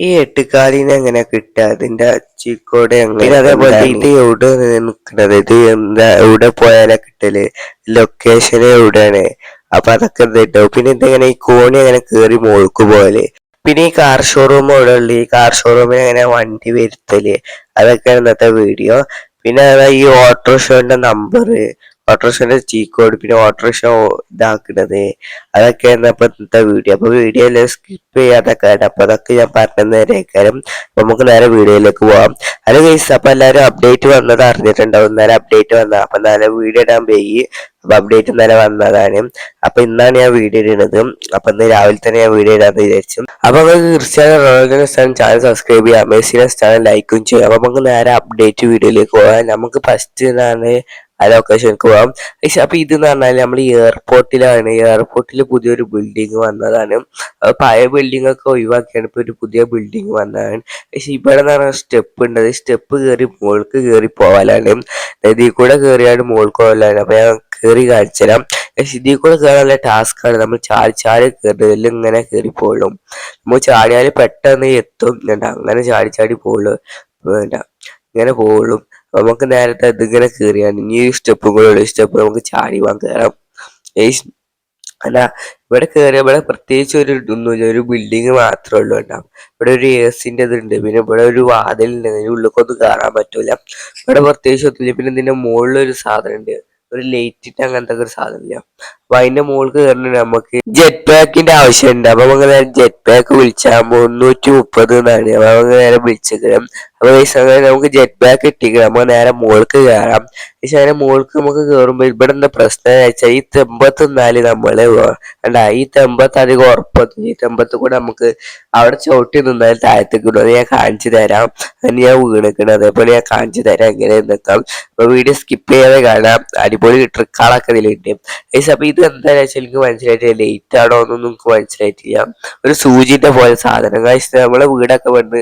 ഈ എട്ടുകാലിനെ എങ്ങനെ കിട്ടുക? അതിന്റെ ചീക്കോട് അതേപോലെ ഇത് എവിടെ നിൽക്കുന്നത് ഇത് എന്താ എവിടെ പോയാലാ കിട്ടൽ? ലൊക്കേഷൻ എവിടെയാണ്? അപ്പൊ അതൊക്കെ എന്തായിട്ടും പിന്നെ ഇതെങ്ങനെ ഈ കോണി എങ്ങനെ കേറി മോൾക്ക് പോലെ പിന്നെ ഈ കാർ ഷോറൂം അവിടെ ഉള്ളു? ഈ കാർ ഷോറൂമിൽ എങ്ങനെ വണ്ടി വരുത്തൽ? അതൊക്കെയാണ് ഇന്നത്തെ വീഡിയോ പിന്നെ അതാ ഈ ഓട്ടോറിക്ഷന്റെ നമ്പർ ഓട്ടോറിക്ഷന്റെ ചീക്കോട് പിന്നെ ഓട്ടോറിക്ഷ ഇതാക്കുന്നത്. അപ്പൊ ഇന്നത്തെ വീഡിയോ. അപ്പോൾ വീഡിയോ എല്ലാം സ്കിപ്പ് കാര്യം അപ്പോൾ അതൊക്കെ ഞാൻ പറഞ്ഞ നേരേക്കാരും അപ്പൊ നമുക്ക് നേരെ വീഡിയോയിലേക്ക് പോവാം. ഹലോ ഗൈസ് അപ്പോൾ എല്ലാവരും അപ്ഡേറ്റ് വന്നത് അറിഞ്ഞിട്ടുണ്ടാവും. നേരെ അപ്ഡേറ്റ് വന്ന അപ്പൊ നേരെ വീഡിയോ ഇടാൻ പോയി. അപ്പൊ അപ്ഡേറ്റ് ഇന്നലെ വന്നതാണ്. അപ്പൊ ഇന്നാണ് ഞാൻ വീഡിയോ ഇടുന്നത്. അപ്പൊ ഇന്ന് രാവിലെ തന്നെ ഞാൻ വീഡിയോ ഇടാന്ന് വിചാരിച്ചു. അപ്പൊ നമുക്ക് തീർച്ചയായും റോയൽ സ്ഥാനം ചാനൽ സബ്സ്ക്രൈബ് ചെയ്യാം. മെസ്സിനെ സ്ഥാനം ലൈക്കും ചെയ്യാം. അപ്പൊ നമുക്ക് നേരെ അപ്ഡേറ്റ് വീഡിയോയിലേക്ക് പോകാം നമുക്ക് ഫസ്റ്റ് ആണ് ആ ലൊക്കേഷനിലേക്ക് പോകാം പക്ഷെ അപ്പൊ ഇത് എന്ന് പറഞ്ഞാൽ നമ്മൾ എയർപോർട്ടിലാണ് എയർപോർട്ടിൽ പുതിയൊരു ബിൽഡിംഗ് വന്നതാണ്. പഴയ ബിൽഡിംഗ് ഒക്കെ ഒഴിവാക്കിയാണ്. ഇപ്പൊ ഒരു പുതിയ ബിൽഡിംഗ് വന്നതാണ്. പക്ഷെ ഇവിടെ എന്ന് പറഞ്ഞാൽ സ്റ്റെപ്പ് ഉണ്ട് സ്റ്റെപ്പ് കയറി മുകൾക്ക് കയറി പോവാലാണ് ഇതിൽ കൂടെ കയറിയാണ് മുകൾക്ക് പോകാനാണ് അപ്പൊ ഞാൻ കയറി കാണിച്ചു തരാം പക്ഷെ ഇതിൽ കൂടെ കയറാനുള്ള ടാസ്ക് ആണ്. നമ്മൾ ചാടി ചാടി കയറുന്നതിൽ ഇങ്ങനെ കയറി പോകുള്ളൂ നമ്മൾ ചാടിയാൽ പെട്ടെന്ന് എത്തും. അങ്ങനെ ചാടി ചാടി പോകുള്ളൂ ഇങ്ങനെ പോകുള്ളൂ നമുക്ക് നേരത്തെ ഇതിങ്ങനെ കയറിയാണ് ഇനി ഈ സ്റ്റെപ്പും കൂടെ സ്റ്റെപ്പ് നമുക്ക് ചാടി പോകാൻ കയറാം അല്ല ഇവിടെ കയറിയ ഇവിടെ പ്രത്യേകിച്ച് ഒരു ഒന്നുമില്ല ഒരു ബിൽഡിങ് മാത്രമേ ഉള്ളൂ ഉണ്ടാവും ഇവിടെ ഒരു എ സിന്റെ ഇതുണ്ട്. പിന്നെ ഇവിടെ ഒരു വാതിലുണ്ട്. അതിന്റെ ഉള്ളിലേക്കൊന്നും കയറാൻ പറ്റൂല. ഇവിടെ പ്രത്യേകിച്ച് ഒന്നുമില്ല. പിന്നെ ഇതിന്റെ മുകളിൽ ഒരു സാധനം ഉണ്ട് ഒരു ലൈറ്റിട്ട് അങ്ങനത്തെ ഒക്കെ ഒരു സാധനം ഇല്ല. അപ്പൊ അതിന്റെ മുകൾക്ക് കയറണ നമുക്ക് ജെറ്റ് പാക്കിന്റെ ആവശ്യമുണ്ട്. അപ്പൊ നമുക്ക് നേരെ ജെറ്റ് പാക്ക് വിളിച്ചാൽ മുന്നൂറ്റി മുപ്പത് എന്നാണ്. അപ്പൊ നമുക്ക് നേരെ വിളിച്ചിരിക്കണം അപ്പൊ ഈ സമയം നമുക്ക് ജെറ്റ് പാക്ക് കിട്ടിക്കണം നമുക്ക് നേരെ മുകൾക്ക് കയറാം പക്ഷെ അതിന്റെ മുകൾക്ക് നമുക്ക് കയറുമ്പോൾ ഇവിടെ എന്താ പ്രശ്നം വെച്ചാൽ ഈ തെമ്പത്ത് നിന്നാൽ നമ്മൾ വേണ്ട ഈ തെമ്പത്ത് അധികം ഉറപ്പൊന്നും ഈ തെമ്പത്ത് കൂടെ നമുക്ക് അവിടെ ചവിട്ടി നിന്നാൽ താഴത്തേക്ക് ഇടും. അത് ഞാൻ കാണിച്ചു തരാം. അതിന് ഞാൻ വീണിക്കണം. അതേപോലെ ഞാൻ കാണിച്ചു തരാം. എങ്ങനെ നിൽക്കാം അപ്പൊ വീഡിയോ സ്കിപ്പ് ചെയ്യാതെ കാണാം. അടിപൊളി ട്രിക്കുകളൊക്കെ ഇതിലുണ്ട് ഏകദേശം അപ്പൊ ഇത് എന്താണെന്ന് വെച്ചാൽ എനിക്ക് മനസ്സിലായിട്ടില്ല ലേറ്റ് ആണോ എന്നൊന്നും എനിക്ക് മനസ്സിലായിട്ടില്ല. ഒരു സൂചിന്റെ പോലെ സാധനം. കഴിച്ചിട്ട് നമ്മളെ വീടൊക്കെ വന്ന്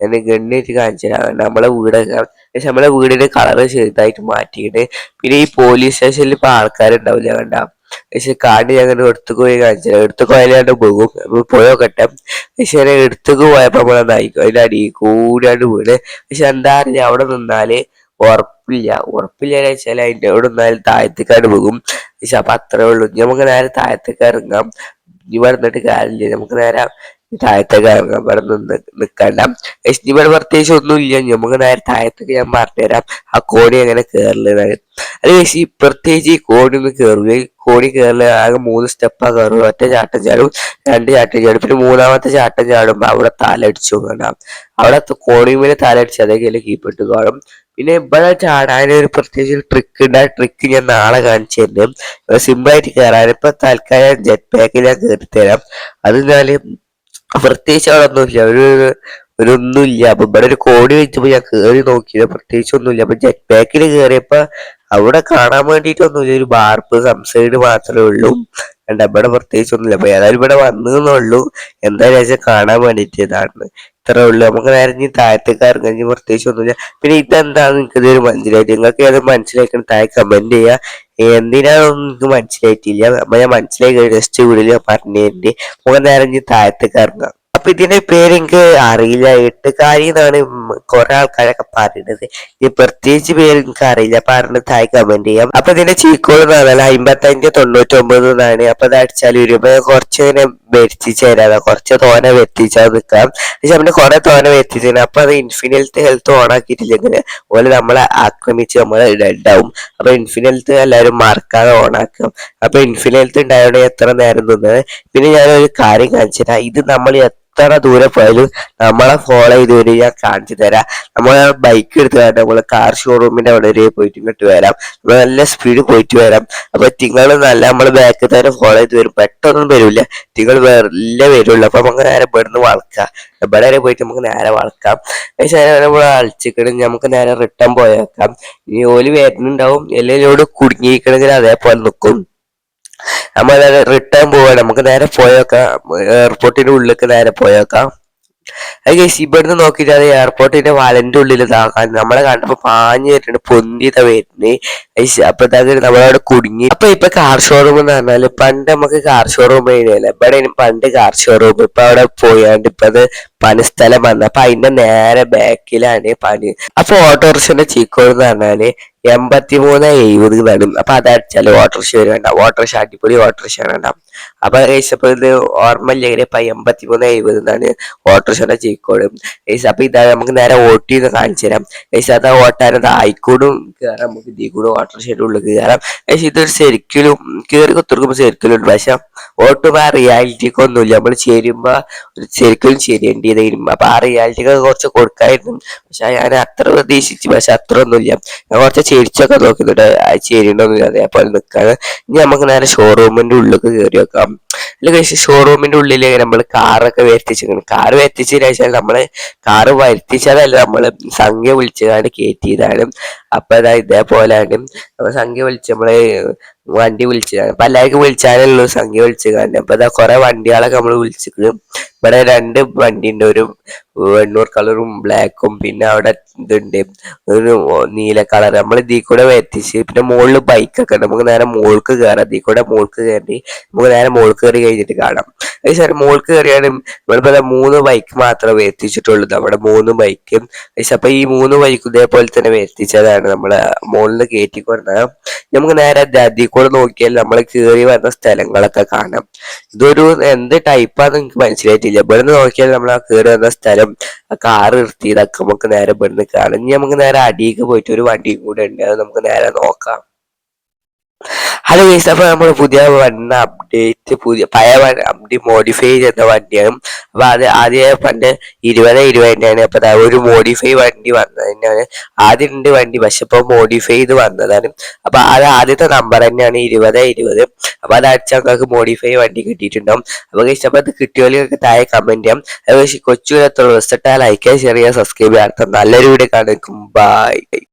ഞാൻ ഗണ്ണിട്ട് കാണിച്ചു തരാം. നമ്മളെ വീടൊക്കെ. പക്ഷെ നമ്മളെ വീടിന്റെ കളറ് ചെറുതായിട്ട് മാറ്റിയിട്ട് പിന്നെ ഈ പോലീസ് സ്റ്റേഷനിൽ ഇപ്പൊ ആൾക്കാരുണ്ടാവില്ല കണ്ട? പക്ഷെ കാട് ഞാൻ അങ്ങനെ എടുത്തു പോയി കാണിച്ചു എടുത്തു പോയാലാണ്ട് പോകും അപ്പൊ പോയോക്കട്ടെ പക്ഷെ ഞാൻ എടുത്തേക്ക് പോയപ്പോ നമ്മളെ നയിക്കും അതിന്റെ അടിയിൽ കൂടാണ്ട് വീട് പക്ഷെ എന്താ അറിഞ്ഞ അവിടെ നിന്നാൽ ഉറപ്പില്ല. ഉറപ്പില്ല വെച്ചാൽ അതിന്റെ അവിടെ നിന്നാലും താഴത്തേക്കാണ്ട് പോകും. പക്ഷെ അപ്പൊ അത്രേ ഉള്ളൂ. നമുക്ക് നേരെ താഴത്തേക്ക് ഇറങ്ങാം. ഇനി വന്നിട്ട് കാര്യമില്ല. നമുക്ക് നേരെ താഴത്തേക്ക് ഇവിടെ നിന്ന് നിക്കണ്ട. പക്ഷെ ഇവിടെ പ്രത്യേകിച്ച് ഒന്നുമില്ല. നമുക്ക് നേരെ താഴത്തേക്ക് ഞാൻ പറഞ്ഞുതരാം ആ കോടി എങ്ങനെ അത് പക്ഷേ ഈ പ്രത്യേകിച്ച് ഈ കോണി ഒന്ന് കേറുക ഈ കോണി ആകെ മൂന്ന് സ്റ്റെപ്പാ കയറും ഒറ്റ ചാട്ടം ചാടും. രണ്ട് ചാട്ടം ചാടും. പിന്നെ മൂന്നാമത്തെ ചാട്ടം ചാടുമ്പോ അവിടെ തലടിച്ചു കാണാം അവിടെ കോണിമേലെ തലടിച്ച് അതേക്കെല്ലാം കീപ്പിട്ട് കാണും. പിന്നെ ഇവിടെ ചാടാൻ ഒരു പ്രത്യേകിച്ച് ട്രിക്ക് ഉണ്ട്. ആ ട്രിക്ക് ഞാൻ നാളെ കാണിച്ചു സിമ്പിൾ ആയിട്ട് കയറാൻ ഇപ്പൊ തൽക്കാലം ജെറ്റ് പാക്കിൽ ഞാൻ കയറി തരാം അത് പ്രത്യേകിച്ച് അവിടെ ഒരു ഒന്നുമില്ല. അപ്പൊ ഇവിടെ ഒരു കോടി വെച്ചപ്പോ ഞാൻ കേറി നോക്കിയത്. പ്രത്യേകിച്ച് ഒന്നുമില്ല. അപ്പൊ ജെറ്റ് പാക്കിൽ കേറിയപ്പോ അവിടെ കാണാൻ വേണ്ടിയിട്ടൊന്നുമില്ല. ഒരു ബാർപ്പ് സംസൈഡ് മാത്രമേ ഉള്ളൂ. അല്ല ഇവിടെ പ്രത്യേകിച്ച് ഒന്നുമില്ല. അപ്പൊ ഏതായാലും ഇവിടെ വന്നതെന്നുള്ളൂ എന്തായാലും വെച്ചാൽ കാണാൻ വേണ്ടിയിട്ട് ഇതാണ്. ഇത്രേ ഉള്ളൂ. നമുക്ക് നേരെ ഇനി താഴത്തേക്ക് ഇറങ്ങി. പ്രത്യേകിച്ച് ഒന്നുമില്ല. പിന്നെ ഇതെന്താണെന്ന് നിങ്ങൾക്ക് ഇതൊരു മനസ്സിലായിട്ട് നിങ്ങൾക്ക് ഏതൊരു മനസ്സിലാക്കണം താഴെ കമന്റ് ചെയ്യുക എന്തിനാണെന്ന് മനസ്സിലായിട്ടില്ല. അപ്പൊ ഞാൻ മനസ്സിലായി ജസ്റ്റ് വീഡിയോ പറഞ്ഞു നമുക്ക് നേരെ താഴത്തേക്ക് ഇറങ്ങാം. അപ്പൊ ഇതിന്റെ പേര് എനിക്ക് അറിയില്ല. എട്ടുകാരി എന്നാണ് കുറെ ആൾക്കാരൊക്കെ പറയുന്നത് ഇത് പ്രത്യേകിച്ച് പേര് എനിക്ക് അറിയില്ല. പറഞ്ഞ് താഴെ കമന്റ് ചെയ്യാം. അപ്പൊ ഇതിന്റെ ചീക്കോട് പറഞ്ഞാൽ അമ്പത്തഞ്ച് തൊണ്ണൂറ്റി ഒമ്പത് എന്നാണ്. അപ്പൊ അത് അടിച്ചാൽ വരുമ്പോ കുറച്ച് ഇതിനെ വെറ്റിച്ച് തരാം. കുറച്ച് തോനെ വെത്തിച്ചാൽ നിൽക്കാം. പക്ഷെ നമ്മൾ കുറെ തോനെ വെത്തിച്ചാണ് അപ്പൊ അത് ഇൻഫിനിലത്തെ ഹെൽത്ത് ഓൺ ആക്കിയിട്ടില്ലെങ്കിൽ ഓൽ നമ്മളെ ആക്രമിച്ച് നമ്മളെ ഡെഡ് ആവും അപ്പൊ ഇൻഫിനിറ്റി എല്ലാവരും മറക്കാതെ ഓൺ ആക്കാം. അപ്പൊ ഇൻഫിനിലത്ത് ഉണ്ടായതുകൊണ്ട് എത്ര നേരം നിന്നത്? പിന്നെ ഞാനൊരു കാര്യം കാണിച്ചു ഇത് നമ്മൾ എത്ര ദൂരെ പോയാലും നമ്മളെ ഫോളോ ചെയ്ത് വരും. ഞാൻ കാണിച്ചു തരാം. നമ്മൾ ബൈക്ക് എടുത്ത് വരാം. നമ്മൾ കാർ ഷോറൂമിന്റെ അവിടെ വരെ പോയിട്ട് ഇങ്ങോട്ട് വരാം. നമ്മൾ നല്ല സ്പീഡ് പോയിട്ട് വരാം. അപ്പൊ നിങ്ങൾ നല്ല നമ്മൾ ബാക്കിൽ തന്നെ ഫോളോ ചെയ്ത് വരും. പെട്ടെന്നൊന്നും വരില്ല. നിങ്ങൾ വെറുതെ വരുള്ളൂ. അപ്പൊ നമുക്ക് നേരെ ഇവിടുന്ന് വളക്കാം. ഇവിടെ വരെ പോയിട്ട് നമുക്ക് നേരെ വളക്കാം. പക്ഷേ നമ്മൾ അളിച്ചിക്കണം നമുക്ക് നേരെ റിട്ടേൺ പോയേക്കാം. ഇനി ഓൽ വരുന്നുണ്ടാവും. എല്ലാവരോട് കുടുങ്ങിയിരിക്കണമെങ്കിൽ അതേപോലെ നിൽക്കും നമ്മൾ റിട്ടേൺ പോവാണ്. നമുക്ക് നേരെ പോയേക്കാം. എയർപോർട്ടിന്റെ ഉള്ളിലേക്ക് നേരെ പോയേക്കാം. അത് ഇവിടുന്ന് നോക്കിയിട്ട് അത് എയർപോർട്ടിന്റെ വലന്റെ ഉള്ളിൽ ഇതാക്കാൻ നമ്മളെ കണ്ടപ്പോ പാഞ്ഞു വരുന്നുണ്ട് പൊന്തിത വരുന്നത് അപ്പൊ ഇതാക്കി നമ്മളവിടെ കുടുങ്ങി. അപ്പൊ ഇപ്പൊ കാർ ഷോറൂം എന്ന് പറഞ്ഞാൽ പണ്ട് നമുക്ക് കാർ ഷോറൂം കഴിഞ്ഞാൽ ഇവിടെ പണ്ട് കാർ ഷോറൂം ഇപ്പൊ അവിടെ പോയാണ്ട് ഇപ്പൊ അത് പണിസ്ഥലം വന്നു. അപ്പൊ അതിന്റെ നേരെ ബാക്കിലാണ് പണി. അപ്പൊ ഓട്ടോറിക്ഷന്റെ ചീക്കോ എന്ന് പറഞ്ഞാൽ എൺപത്തിമൂന്ന് എഴുപത് വേണം അപ്പൊ അതടിച്ചാൽ ഓട്ടോറിക്ഷ വരണ്ട ഓട്ടോറിക്ഷ അടിപൊളി ഓട്ടോറിക്ഷ വേണ്ട അപ്പൊ ഗൈസ് അപ്പൊ ഇത് ഓർമ്മയില്ലെങ്കിൽ ഇപ്പൊ എൺപത്തി മൂന്ന് എഴുപത് എന്നാണ് ഓട്ടോറിക്ഷയുടെ ചീക്കോട് ഗൈസ് അപ്പൊ ഇതാ നമുക്ക് നേരെ വോട്ട് എന്ന് കാണിച്ചു തരാം. ഗൈസ് അത് ഓട്ടാനത് ആയിക്കൂടും കയറാം നമുക്ക് ഇതിൽ കൂടെ ഷെയർ ഉള്ളിൽ കയറാം പക്ഷെ ഇതൊരു ശരിക്കലും കയറി കുത്തിർക്കുമ്പോ ശരിക്കലും ഉണ്ട്. പക്ഷെ ഓട്ടുമ്പോ ആ റിയാലിറ്റിക്ക് ഒന്നുമില്ല. നമ്മൾ ചേരുമ്പോ ഒരു ചേരേണ്ടി തരും അപ്പൊ ആ റിയാലിറ്റിക്ക് കുറച്ച് കൊടുക്കായിരുന്നു. പക്ഷെ ഞാൻ അത്ര പ്രതീക്ഷിച്ചു. പക്ഷെ അത്ര ഒന്നുമില്ല. ഞാൻ കുറച്ച് ചിരിച്ചൊക്കെ നോക്കുന്നുണ്ട് ആ ചേരിണ്ടൊന്നുമില്ല അതേപോലെ നിക്കാതെ ഇനി നമുക്ക് നേരെ ഷോറൂമിന്റെ ഉള്ളിലൊക്കെ കയറി വെക്കാം അല്ല കഴിച്ച് ഷോറൂമിന്റെ ഉള്ളിൽ നമ്മൾ കാറൊക്കെ വരുത്തിച്ചിരിക്കണം കാറ് വരുത്തിച്ചതിന് ശേഷം നമ്മൾ കാറ് വരുത്തിച്ചതല്ല നമ്മൾ സംഖ്യ വിളിച്ചതാണ് കയറ്റിയതാണ് അപ്പൊ അതാ ഇതേപോലെയാണ്. നമ്മൾ സംഖ്യ വിളിച്ച് നമ്മൾ വണ്ടി വിളിച്ചതാണ് അപ്പൊ എല്ലാവർക്കും വിളിച്ചാലുള്ളൂ സംഖ്യ വിളിച്ചു കാരണം അപ്പൊ അതാ കുറെ വണ്ടികളൊക്കെ നമ്മൾ വിളിച്ചിട്ട് ഇവിടെ രണ്ട് വണ്ടി ഉണ്ട് ഒരു വെണ്ണൂർ കളറും ബ്ലാക്കും. പിന്നെ അവിടെ ഇതുണ്ട്. ഒരു നീല കളർ നമ്മൾ ഇതിൽ കൂടെ എത്തിച്ച് പിന്നെ മുകളിൽ ബൈക്കൊക്കെ ഉണ്ട്. നമുക്ക് നേരെ മോൾക്ക് കയറാം ഇതിൽ കൂടെ മോൾക്ക് കയറി നമുക്ക് നേരെ മോൾക്ക് കയറി കഴിഞ്ഞിട്ട് കാണാം. അത് സാർ മോൾക്ക് കയറിയാണ് നമ്മളിപ്പോ ദാ മൂന്ന് ബൈക്ക് മാത്രമേ എത്തിച്ചിട്ടുള്ളൂ. നമ്മുടെ മൂന്ന് ബൈക്ക് അപ്പൊ ഈ മൂന്ന് ബൈക്ക് ഇതേപോലെ തന്നെ എത്തിച്ചതാണ് നമ്മളെ മുകളിൽ കയറ്റിക്കൊടുത്തത് നമുക്ക് നേരെ അതിൽ കൂടെ നോക്കിയാൽ നമ്മൾ കയറി വരുന്ന സ്ഥലങ്ങളൊക്കെ കാണാം. ഇതൊരു എന്ത് ടൈപ്പാന്ന് നിങ്ങൾക്ക് മനസ്സിലായിട്ടില്ല. ഇവിടുന്ന് നോക്കിയാൽ നമ്മൾ ആ കയറി വരുന്ന സ്ഥലം ആ കാർ നിർത്തിയതൊക്കെ നമുക്ക് നേരെ ഇവിടുന്ന് കാണാം. ഇനി നമുക്ക് നേരെ അടിയിലേക്ക് പോയിട്ട് ഒരു വണ്ടിയും കൂടെ ഉണ്ട്. അത് നമുക്ക് നേരെ നോക്കാം. ഹലോ ഗൈസ് അപ്പൊ നമ്മൾ പുതിയ വന്ന അപ്ഡേറ്റ് പുതിയ പഴയ വണ്ടി മോഡിഫൈ ചെയ്ത വണ്ടിയാണ്. അപ്പൊ അത് ആദ്യം പണ്ട് ഇരുപത് ഇരുപതിന്റെയാണ് അപ്പൊ ദാ ഒരു മോഡിഫൈ വണ്ടി വന്നത് തന്നെയാണ് ആദ്യം ഉണ്ട് വണ്ടി പക്ഷെ ഇപ്പൊ മോഡിഫൈ ചെയ്ത് വന്നതാണ്. അപ്പൊ അത് ആദ്യത്തെ നമ്പർ തന്നെയാണ് ഇരുപത് ഇരുപത്. അപ്പൊ അത് അടിച്ചാൽ മോഡിഫൈ വണ്ടി കിട്ടിയിട്ടുണ്ടാവും. അപ്പൊ ഗൈസ് അപ്പൊ അത് കിട്ടിയവർക്ക് താഴെ കമന്റ് ചെയ്യാം. അത് കൊച്ചു ലൈക്ക് ഷെയർ ചെയ്യുക സബ്സ്ക്രൈബ് ചെയ്യാത്ത നല്ലൊരു വീഡിയോ കാണിക്കും ബൈ